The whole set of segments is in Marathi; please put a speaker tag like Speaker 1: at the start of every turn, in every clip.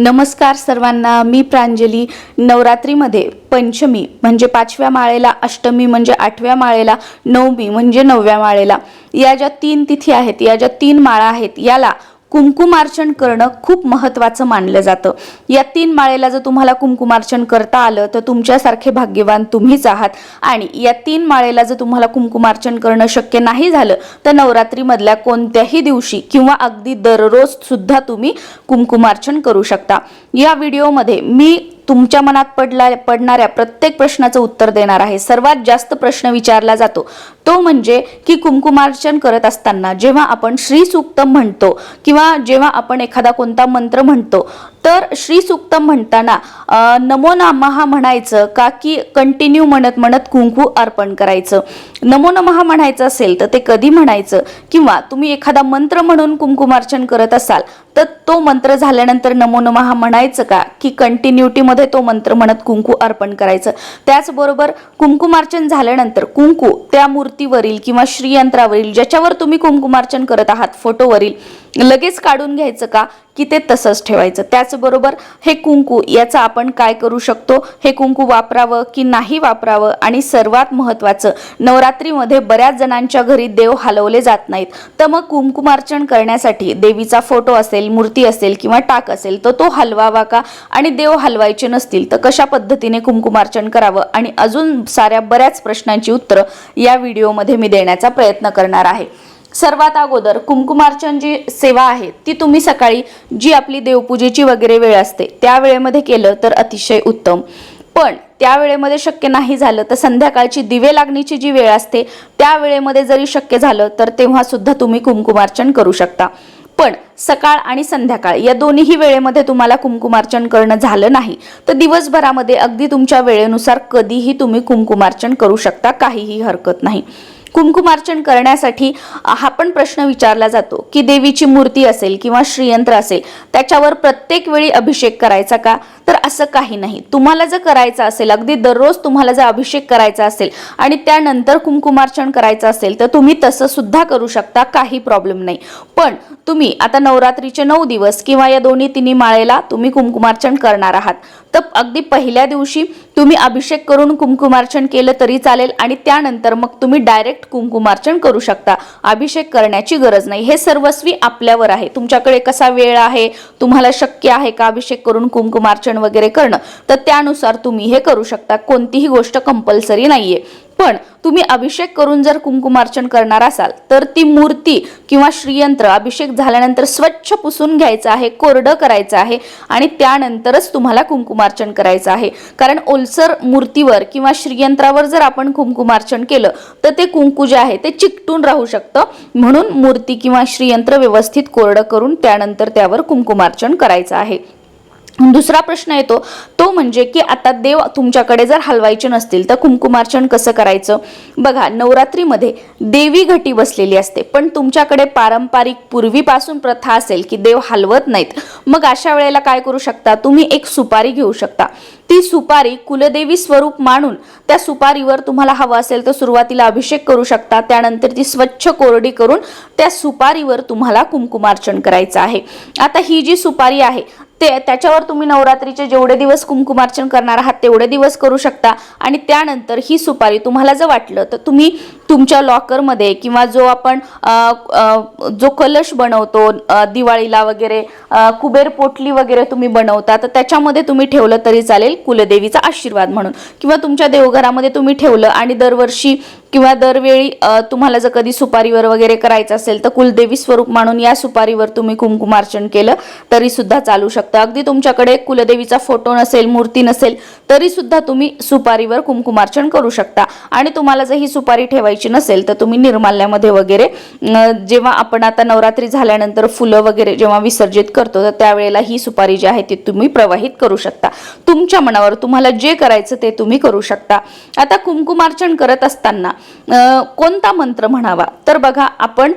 Speaker 1: नमस्कार सर्वांना मी प्रांजली. नवरात्रीमध्ये पंचमी म्हणजे पाचव्या माळेला अष्टमी म्हणजे आठव्या माळेला नवमी म्हणजे नवव्या माळेला. या ज्या तीन तिथी आहेत या ज्या तीन माळा आहेत याला कुंकुमार्चन करणं खूप महत्त्वाचं मानलं जातं. या तीन माळेला जर तुम्हाला कुंकुमार्चन करता आलं तर तुमच्यासारखे भाग्यवान तुम्हीच आहात. आणि या तीन माळेला जर तुम्हाला कुंकुमार्चन करणं शक्य नाही झालं तर नवरात्रीमधल्या कोणत्याही दिवशी किंवा अगदी दररोज सुद्धा तुम्ही कुंकुमार्चन करू शकता. या व्हिडिओमध्ये मी तुमच्या मनात पडला पडणाऱ्या प्रत्येक प्रश्नाचं उत्तर देणार आहे. सर्वात जास्त प्रश्न विचारला जातो. तो म्हणजे की कुंकुमार्चन करत असताना जेव्हा आपण श्री सूक्तम म्हणतो किंवा जेव्हा आपण एखादा कोणता मंत्र म्हणतो तर श्री सुक्तम म्हणताना नमो नमः म्हणायचं का की कंटिन्यू म्हणत म्हणत कुंकू अर्पण करायचं. नमो नमहा म्हणायचं असेल तर ते कधी म्हणायचं? किंवा तुम्ही एखादा मंत्र म्हणून कुंकुमार्चन करत असाल तर तो मंत्र झाल्यानंतर नमो नमहा म्हणायचं का की कंटिन्युटीमध्ये तो मंत्र म्हणत कुंकू अर्पण करायचं? त्याचबरोबर कुंकुमार्चन झाल्यानंतर कुंकू त्या मूर्तीवरील किंवा श्रीयंत्रावरील ज्याच्यावर तुम्ही कुंकुमार्चन करत आहात फोटोवरील लगेच काढून घ्यायचं का? की ते तसंच ठेवायचं. त्याचबरोबर हे कुंकू याचं आपण काय करू शकतो? हे कुंकू वापरावं की नाही वापरावं? आणि सर्वात महत्त्वाचं नवरात्रीमध्ये बऱ्याच जणांच्या घरी देव हलवले जात नाहीत. तर मग कुंकुमार्चन करण्यासाठी देवीचा फोटो असेल मूर्ती असेल किंवा टाक असेल तर तो हलवावा का? आणि देव हलवायचे नसतील तर कशा पद्धतीने कुंकुमार्चन करावं? आणि अजून साऱ्या बऱ्याच प्रश्नांची उत्तरं या व्हिडिओमध्ये मी देण्याचा प्रयत्न करणार आहे. सर्वात अगोदर कुंकुमार्चन जी सेवा आहे ती तुम्ही सकाळी जी आपली देवपूजेची वगैरे वेळ असते त्या वेळेमध्ये केलं तर अतिशय उत्तम. पण त्या वेळेमध्ये शक्य नाही झालं तर संध्याकाळची दिवे लागणीची जी वेळ असते त्या वेळेमध्ये जरी शक्य झालं तर तेव्हा सुद्धा तुम्ही कुंकुमार्चन करू शकता. पण सकाळ आणि संध्याकाळ या दोन्हीही वेळेमध्ये तुम्हाला कुंकुमार्चन करणं झालं नाही तर दिवसभरामध्ये अगदी तुमच्या वेळेनुसार कधीही तुम्ही कुंकुमार्चन करू शकता काहीही हरकत नाही. कुंकुमार्चन करण्यासाठी हा पण प्रश्न विचारला जातो की देवीची मूर्ती असेल किंवा श्रीयंत्र असेल त्याच्यावर प्रत्येक वेळी अभिषेक करायचा का? तर असं काही नाही. तुम्हाला जर करायचं असेल अगदी दररोज तुम्हाला जर अभिषेक करायचा असेल आणि त्यानंतर कुंकुमार्चन करायचं असेल तर तुम्ही तसं सुद्धा करू शकता काही प्रॉब्लेम नाही. पण तुम्ही आता नवरात्रीचे नऊ दिवस किंवा या दोन्ही तिन्ही माळेला तुम्ही कुंकुमार्चन करणार आहात. तर अगदी पहिल्या दिवशी तुम्ही अभिषेक करून कुंकुमार्चन केलं तरी चालेल आणि त्यानंतर मग तुम्ही डायरेक्ट कुंकुमार्चन करू शकता. अभिषेक करण्याची गरज नाही. हे सर्वस्वी आपल्यावर आहे. तुमच्याकडे कसा वेळ आहे? तुम्हाला शक्य आहे का अभिषेक करून कुंकुमार्चन वगैरे करणं? तर त्यानुसार तुम्ही हे करू शकता. कोणतीही गोष्ट कंपल्सरी नाहीये. पण तुम्ही अभिषेक करून जर कुंकुमार्चन करणार असाल तर ती मूर्ती किंवा श्रीयंत्र अभिषेक झाल्यानंतर स्वच्छ पुसून घ्यायचं आहे कोरडं करायचं आहे आणि त्यानंतरच तुम्हाला कुंकुमार्चन करायचं आहे. कारण ओलसर मूर्तीवर किंवा श्रीयंत्रावर जर आपण कुंकुमार्चन केलं तर ते कुंकू जे आहे ते चिकटून राहू शकतं. म्हणून मूर्ती किंवा श्रीयंत्र व्यवस्थित कोरडं करून त्यानंतर त्यावर कुंकुमार्चन करायचं आहे. दुसरा प्रश्न येतो तो म्हणजे की आता देव तुमच्याकडे जर हलवायचे नसतील तर कुंकुमार्चन कसं करायचं? बघा नवरात्रीमध्ये देवी घटी बसलेली असते पण तुमच्याकडे पारंपरिक पूर्वीपासून प्रथा असेल की देव हलवत नाहीत मग अशा वेळेला काय करू शकता? तुम्ही एक सुपारी घेऊ शकता. ती सुपारी कुलदेवी स्वरूप मानून त्या सुपारीवर तुम्हाला हवं असेल तर सुरुवातीला अभिषेक करू शकता त्यानंतर ती स्वच्छ कोरडी करून त्या सुपारीवर तुम्हाला कुंकुमार्चन करायचं आहे. आता ही जी सुपारी आहे ते त्याच्यावर तुम्ही नवरात्रीचे जेवढे दिवस कुंकुमार्चन करणार आहात तेवढे दिवस करू शकता. आणि त्यानंतर ही सुपारी तुम्हाला जर वाटलं तर तुम्ही तुमच्या लॉकरमध्ये किंवा जो आपण जो कलश बनवतो दिवाळीला वगैरे कुबेर पोटली वगैरे तुम्ही बनवता तर त्याच्यामध्ये तुम्ही ठेवलं तरी चालेल कुलदेवीचा आशीर्वाद म्हणून. किंवा तुमच्या देवघरामध्ये तुम्ही ठेवलं आणि दरवर्षी किंवा दरवेळी तुम्हाला जर कधी सुपारीवर वगैरे करायचं असेल तर कुलदेवी स्वरूप म्हणून या सुपारीवर तुम्ही कुंकुमार्चन केलं तरी सुद्धा चालू शकतं. अगदी तुमच्याकडे कुलदेवीचा फोटो नसेल मूर्ती नसेल तरी सुद्धा तुम्ही सुपारीवर कुंकुमार्चन करू शकता. आणि तुम्हाला जर ही सुपारी ठेवायची नसेल तर तुम्ही निर्माल्यामध्ये वगैरे जेव्हा आपण आता नवरात्री झाल्यानंतर फुलं वगैरे जेव्हा विसर्जित करतो तर त्यावेळेला ही सुपारी जी आहे ती तुम्ही प्रवाहित करू शकता. तुमच्या मनावर तुम्हाला जे करायचं ते तुम्ही करू शकता. आता कुंकुमार्चन करत असताना कोणता मंत्र म्हणावा? तर बघा आपण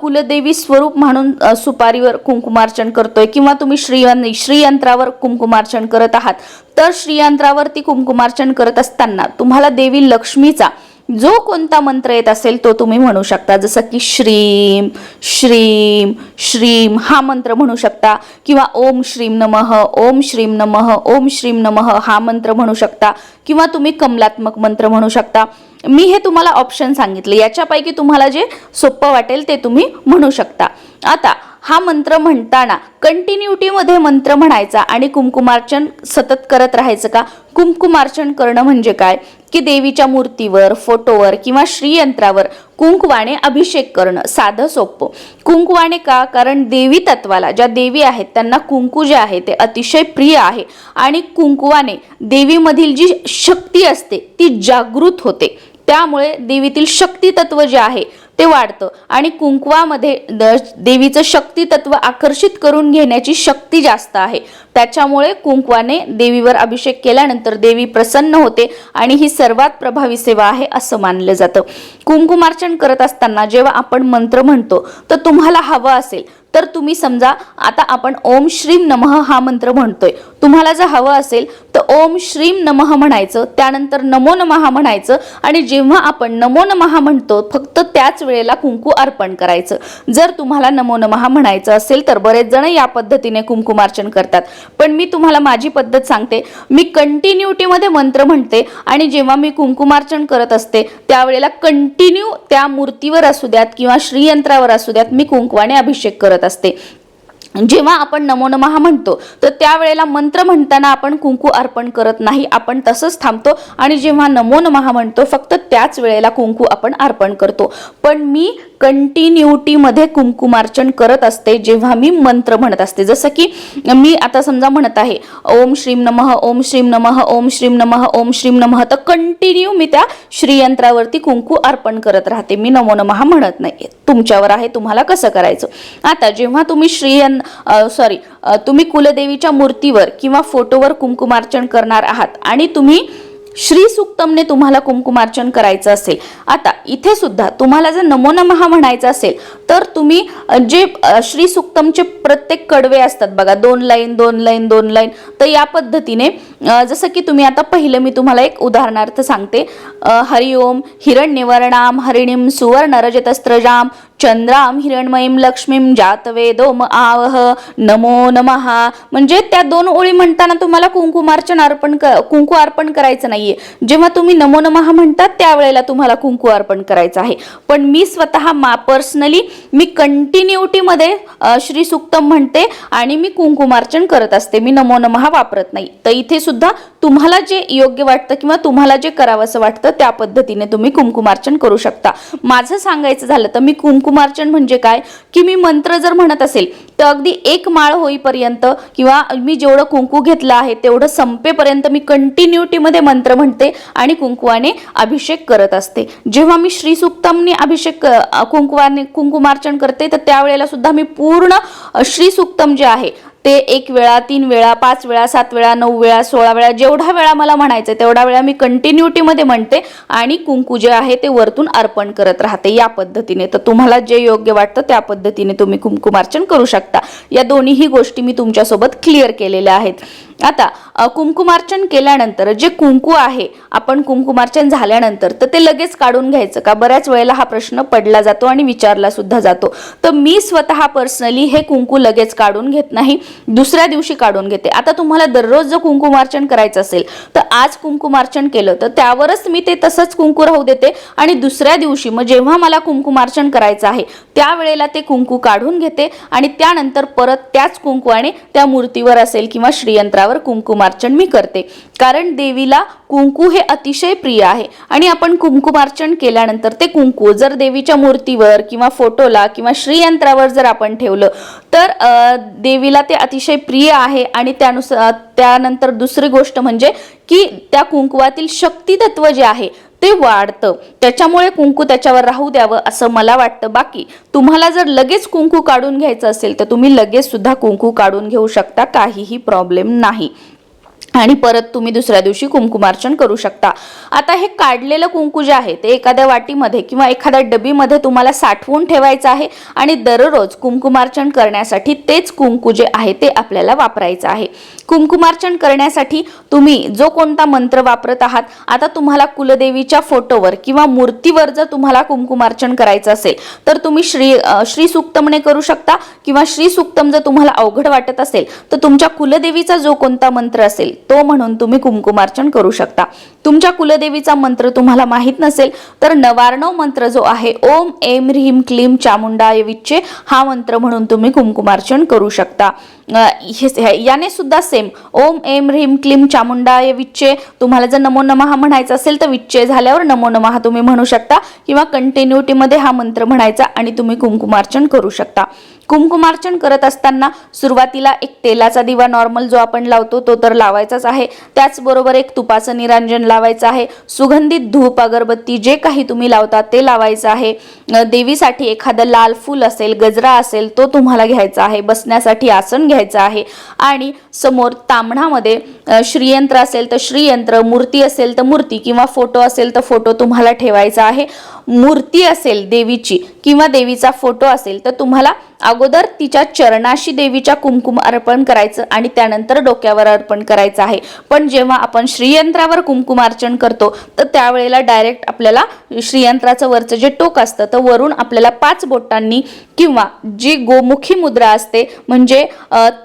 Speaker 1: कुलदेवी स्वरूप म्हणून सुपारीवर कुंकुमार्चन करतोय किंवा तुम्ही श्री श्रीयंत्रावर कुंकुमार्चन करत आहात तर श्रीयंत्रावरती कुंकुमार्चन करत असताना तुम्हाला देवी लक्ष्मीचा जो कोणता मंत्र येत असेल तो तुम्ही म्हणू शकता. जसं की श्रीम श्रीम श्रीम हा मंत्र म्हणू शकता किंवा ओम श्रीम नमः ओम श्रीम नमः ओम श्रीम नमः हा मंत्र म्हणू शकता किंवा तुम्ही कमलात्मक मंत्र म्हणू शकता. मी हे तुम्हाला ऑप्शन सांगितले. याच्यापैकी तुम्हाला जे सोपं वाटेल ते तुम्ही म्हणू शकता. आता हा मंत्र म्हणताना कंटिन्युटीमध्ये मंत्र म्हणायचा आणि कुंकुमार्चन सतत करत राहायचं का? कुंकुमार्चन करणं म्हणजे काय? की देवीच्या मूर्तीवर फोटोवर किंवा श्रीयंत्रावर कुंकवाने अभिषेक करणं. साधं सोपं. कुंकवाने का? कारण देवी तत्वाला ज्या देवी आहेत त्यांना कुंकू जे आहे ते अतिशय प्रिय आहे. आणि कुंकवाने देवीमधील जी शक्ती असते ती जागृत होते. त्यामुळे देवीतील शक्ती तत्व जे आहे ते वाढतं. आणि कुंकवामध्ये द- देवीचं शक्ती तत्व आकर्षित करून घेण्याची शक्ती जास्त आहे. त्याच्यामुळे कुंकवाने देवीवर अभिषेक केल्यानंतर देवी प्रसन्न होते आणि ही सर्वात प्रभावी सेवा आहे असं मानलं जातं. कुंकुमार्चन करत असताना जेव्हा आपण मंत्र म्हणतो तर तुम्हाला हवं असेल तर तुम्ही समजा आता आपण ओम श्रीम नमः हा मंत्र म्हणतोय. तुम्हाला जर हवं असेल तर ओम श्रीम नमः म्हणायचं त्यानंतर नमो नमः म्हणायचं आणि जेव्हा आपण नमो नमः म्हणतो फक्त त्याच वेळेला कुंकू अर्पण करायचं. जर तुम्हाला नमो नमः म्हणायचं असेल तर बरेच जण या पद्धतीने कुंकुमार्चन करतात. पण मी तुम्हाला माझी पद्धत सांगते. मी कंटिन्युटीमध्ये मंत्र म्हणते आणि जेव्हा मी कुंकुमार्चन करत असते त्यावेळेला कंटिन्यू त्या मूर्तीवर असू द्यात किंवा श्रीयंत्रावर असू द्यात मी कुंकवाने अभिषेक करत असते. जेव्हा आपण नमो म्हणतो तर त्यावेळेला मंत्र म्हणताना आपण कुंकू अर्पण करत नाही आपण तसंच थांबतो आणि जेव्हा नमो म्हणतो फक्त त्याच वेळेला कुंकू आपण अर्पण करतो. पण मी कंटिन्युटीमध्ये कुंकुमार्चन करत असते जेव्हा मी मंत्र म्हणत असते. जसं की मी आता समजा म्हणत आहे ओम श्रीम नमः ओम श्रीम नमः ओम श्रीम नमः ओम श्रीम नमः तर कंटिन्यू मी त्या श्रीयंत्रावरती कुंकू अर्पण करत राहते. मी नमो म्हणत नाही तुमच्यावर आहे तुम्हाला कसं करायचं? आता जेव्हा तुम्ही श्रीयं सॉरी तुम्ही कुलदेवीच्या मूर्तीवर किंवा फोटोवर कुंकुमार्चन करणार आहात आणि तुम्ही श्री सुक्तमने तुम्हाला कुंकुमार्चन करायचं असेल. आता इथे सुद्धा तुम्हाला जर नमो नमः म्हणायचं असेल तर तुम्ही जे श्री सुक्तमचे प्रत्येक कडवे असतात बघा दोन लाईन दोन लाईन दोन लाईन तर या पद्धतीने जसं की तुम्ही आता पहिलं मी तुम्हाला एक उदाहरणार्थ सांगते. हरिओम हिरण्यवर्णाम हरिणीम सुवर्ण रजतस्त्रजाम चंद्राम हिरणमयीम लक्ष्मीम जातवेदोम आवह नमो नमहा म्हणजे त्या दोन ओळी म्हणताना तुम्हाला कुंकुमार्चन अर्पण क कुंकू अर्पण करायचं नाहीये. जेव्हा तुम्ही नमो नमः म्हणतात त्यावेळेला तुम्हाला कुंकू अर्पण करायचं आहे. पण मी स्वतः मा पर्सनली मी कंटिन्युटीमध्ये श्री सुक्तम म्हणते आणि मी कुंकुमार्चन करत असते. मी नमो नमः वापरत नाही. तर इथे सुद्धा तुम्हाला जे योग्य वाटतं किंवा तुम्हाला जे करावंसं वाटतं त्या पद्धतीने तुम्ही कुंकुमार्चन करू शकता. माझं सांगायचं झालं तर मी कुंकुमार्चन म्हणजे काय? की मी मंत्र जर म्हणत असेल तर अगदी एक माळ होईपर्यंत किंवा मी जेवढं कुंकू घेतलं आहे तेवढं संपेपर्यंत मी कंटिन्युटीमध्ये मंत्र म्हणते आणि कुंकुवाने अभिषेक करत असते. जेव्हा मी श्री सुक्तमने अभिषेक कुंकुवाने कुंकुमार्चन करते तर त्यावेळेला सुद्धा मी पूर्ण अ, श्री सुक्तम जे आहे ते एक वेळा तीन वेळा पाच वेळा सात वेळा नऊ वेळा सोळा वेळा जेवढा वेळा मला म्हणायचं आहे तेवढा वेळा मी कंटिन्युटीमध्ये म्हणते आणि कुंकू जे आहे ते वरतून अर्पण करत राहते या पद्धतीने. तर तुम्हाला जे योग्य वाटतं त्या पद्धतीने तुम्ही कुंकुमार्चन करू शकता. या दोन्हीही गोष्टी मी तुमच्यासोबत क्लिअर केलेल्या आहेत. आता कुंकुमार्चन केल्यानंतर जे कुंकू आहे आपण कुंकुमार्चन झाल्यानंतर तर ते लगेच काढून घ्यायचं का? बऱ्याच वेळेला हा प्रश्न पडला जातो आणि विचारला सुद्धा जातो. तर मी स्वतः पर्सनली हे कुंकू लगेच काढून घेत नाही. दुसऱ्या दिवशी काढून घेते. आता तुम्हाला दररोज जर कुंकुमार्चन करायचं असेल तर आज कुंकुमार्चन केलं तर त्यावरच मी ते तसंच कुंकू राहू देते. आणि दुसऱ्या दिवशी मग जेव्हा मला कुंकुमार्चन करायचं आहे त्यावेळेला ते कुंकू काढून घेते. आणि त्यानंतर परत त्याच कुंकवाने त्या मूर्तीवर असेल किंवा श्रीयंत्रावर कुंकुमार्चन मी करते. कारण देवीला कुंकू हे अतिशय प्रिय आहे. आणि आपण कुंकुमार्चन केल्यानंतर ते कुंकू जर देवीच्या मूर्तीवर किंवा फोटोला किंवा श्रीयंत्रावर जर आपण ठेवलं तर देवीला ते अतिशय प्रिय आहे. आणि त्यानुसार त्यानंतर दुसरी गोष्ट म्हणजे की त्या कुंकुवातील शक्तितत्व जे आहे ते वाढतं. त्याच्यामुळे कुंकू त्याच्यावर राहू द्यावं असं मला वाटतं. बाकी तुम्हाला जर लगेच कुंकू काढून घ्यायचं असेल तर तुम्ही लगेच सुद्धा कुंकू काढून घेऊ शकता. काहीही प्रॉब्लेम नाही. आणि परत तुम्ही दुसऱ्या दिवशी कुंकुमार्चन करू शकता. आता हे काढलेलं कुंकू जे आहे ते एखाद्या वाटीमध्ये किंवा एखाद्या डबीमध्ये तुम्हाला साठवून ठेवायचं आहे आणि दररोज कुंकुमार्चन करण्यासाठी तेच कुंकू जे आहे ते आपल्याला वापरायचं आहे. कुंकुमार्चन करण्यासाठी तुम्ही जो कोणता मंत्र वापरत आहात आता तुम्हाला कुलदेवीच्या फोटोवर किंवा मूर्तीवर जर तुम्हाला कुंकुमार्चन करायचं असेल तर तुम्ही श्री श्री सुक्तमने करू शकता किंवा श्री सुक्तम जर तुम्हाला अवघड वाटत असेल तर तुमच्या कुलदेवीचा जो कोणता मंत्र असेल तो म्हणून तुम्ही कुंकुमार्चन करू शकता. तुमच्या कुलदेवीचा मंत्र तुम्हाला माहीत नसेल तर नवार्णव मंत्र जो आहे ओम एम ह्रीम क्लीम चामुंडाय विच्चे हा मंत्र म्हणून तुम्ही कुंकुमार्चन करू शकता. हे- याने सुद्धा सेम ओम एम ह्रीम क्लीम चामुंडाय विच्चे तुम्हाला जर नमो नमः म्हणायचा असेल तर विच्चे झाल्यावर नमो नमः तुम्ही म्हणू शकता किंवा कंटिन्युटीमध्ये हा मंत्र म्हणायचा आणि तुम्ही कुंकुमार्चन करू शकता. कुंकुमार्चन करत असताना सुरुवातीला एक तेलाचा दिवा नॉर्मल जो आपण लावतो तो तर लावायचाच आहे. त्याचबरोबर एक तुपाचं निरांजन लावायचं आहे. सुगंधित धूप अगरबत्ती जे काही तुम्ही लावता ते लावायचं आहे. देवीसाठी एखादं लाल फूल असेल गजरा असेल तो तुम्हाला घ्यायचा आहे. बसण्यासाठी आसन घ्यायचं आहे. आणि समोर तांबणामध्ये श्रीयंत्र असेल तर श्रीयंत्र मूर्ती असेल तर मूर्ती किंवा फोटो असेल तर फोटो तुम्हाला ठेवायचा आहे. मूर्ती असेल देवीची किंवा देवीचा फोटो असेल तर तुम्हाला अगोदर तिच्या चरणाशी देवीच्या कुंकुम अर्पण करायचं आणि त्यानंतर डोक्यावर अर्पण करायचं आहे. पण जेव्हा आपण श्रीयंत्रावर कुंकुमार्चन करतो तर त्यावेळेला डायरेक्ट आपल्याला श्रीयंत्राचं वरचं जे टोक असतं तर वरून आपल्याला पाच बोटांनी किंवा जी गोमुखी मुद्रा असते म्हणजे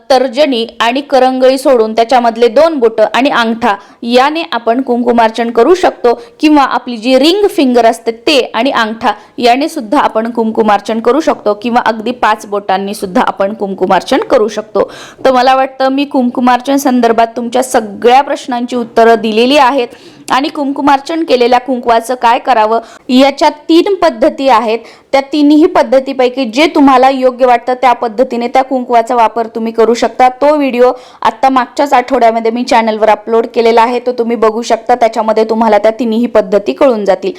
Speaker 1: तर्जनी आणि करंगळी सोडून त्याच्यामधले दोन बोटं आणि अंगठा याने आपण कुमकुमार्चन करू शकतो. किंवा आपली जी रिंग फिंगर असते ते आणि अंगठा याने सुद्धा आपण कुंकुमार्चन करू शकतो किंवा अगदी पाच बोटांनी सुद्धा आपण कुंकुमार्चन करू शकतो. तर मला वाटतं मी कुंकुमार्चन संदर्भात तुमच्या सगळ्या प्रश्नांची उत्तरं दिलेली आहेत आणि कुंकुमार्चन केलेल्या कुंकवाचं काय करावं याच्या तीन पद्धती आहेत. त्या तिन्ही पद्धतीपैकी जे तुम्हाला योग्य वाटतं त्या पद्धतीने त्या कुंकवाचा वापर तुम्ही करू शकता. तो व्हिडिओ आत्ता मागच्याच आठवड्यामध्ये मी चॅनलवर अपलोड केलेला आहे. तो तुम्ही बघू शकता. त्याच्यामध्ये तुम्हाला त्या तिन्ही पद्धती कळून जातील.